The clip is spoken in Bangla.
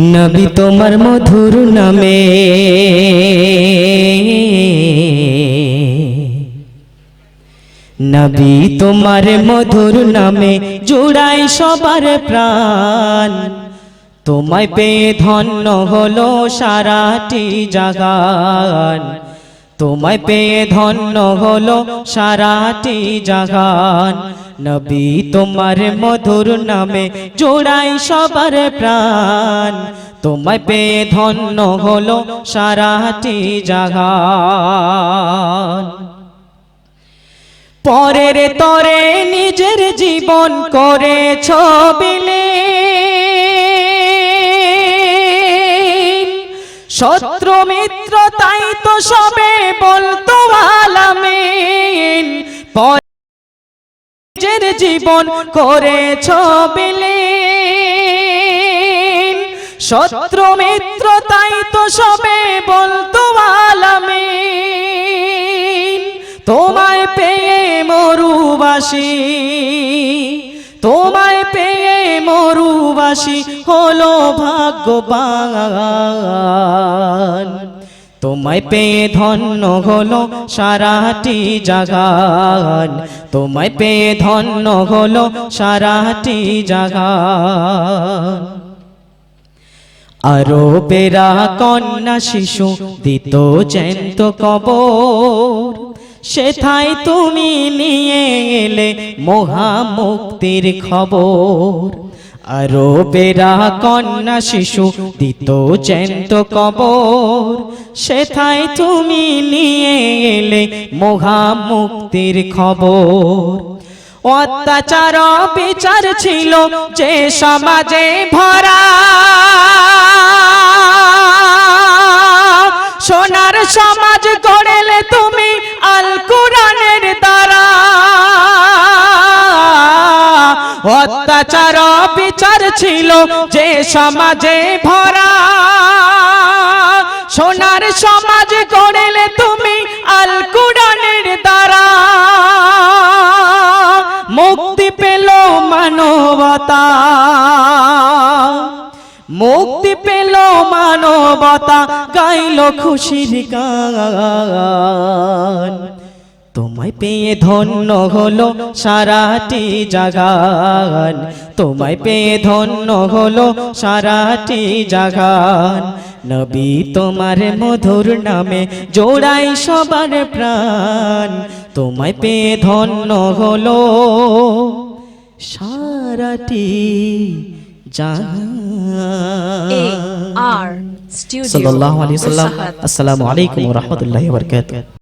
নবী তোমার মধুর নামে। নবী তোমার মধুর নামে জুড়াই সবার প্রাণ। তোমায় পেয়ে ধন্য হলো সারাটি জাগান। তোমায় পেয়ে ধন্য হলো সারাটি জাগান। নবী তোমার মধুর নামে জোড়াই সবার প্রাণ। তোমায় পেয়ে ধন্য হলো সারাটি জাগান। পরের তরে নিজের জীবন করে ছবিলে শত্রু মিত্র তাই তো সবে বলতো আলামিন জীবন করে ছবিলে শত্রু মিত্র, তাই তো সবে বলতো আলামিন তোমায় পেয়ে মরুবাসী, তোমায় পেয়ে মরুবাসী হলো ভাগ্যবান। তোমায় পেয়ে ধন্য হলো সারাটি জাগান তোমায় পেয়ে ধন্য হলো সারাটি জাগান আরও পেরা কন্যা শিশু দিত জ্যান্ত কবর। সেথায় তুমি নিয়ে এলে মহা মুক্তির খবর। আরও বেরা কন্যা শিশু দিত চেন্ত কবর। সেথায় তুমি নিয়ে এলে মহা মুক্তির খবর। অত্যাচার বিচার ছিল যে সমাজে ভরা। বিচার ছিল যে সমাজে ভরা। সোনার সমাজ গড়েলে তুমি আল কোরআনের দ্বারা। মুক্তি পেল মানবতা। মুক্তি পেল মানবতা, গাইল খুশির গান। তোমায় পেয়ে ধন্য হলো সারাটি জাগান। তোমায় পেয়ে ধন্য হলো সারাটি জাগান। নবী তোমার মধুর নামে জোড়াই সবার প্রাণ। তোমায় পেয়ে ধন্য হলো সারাটি সাল্লাল্লাহু আলাইহি সাল্লাম আসসালামু আলাইকুম ওয়া রাহমাতুল্লাহি ওয়া বারাকাতুহু।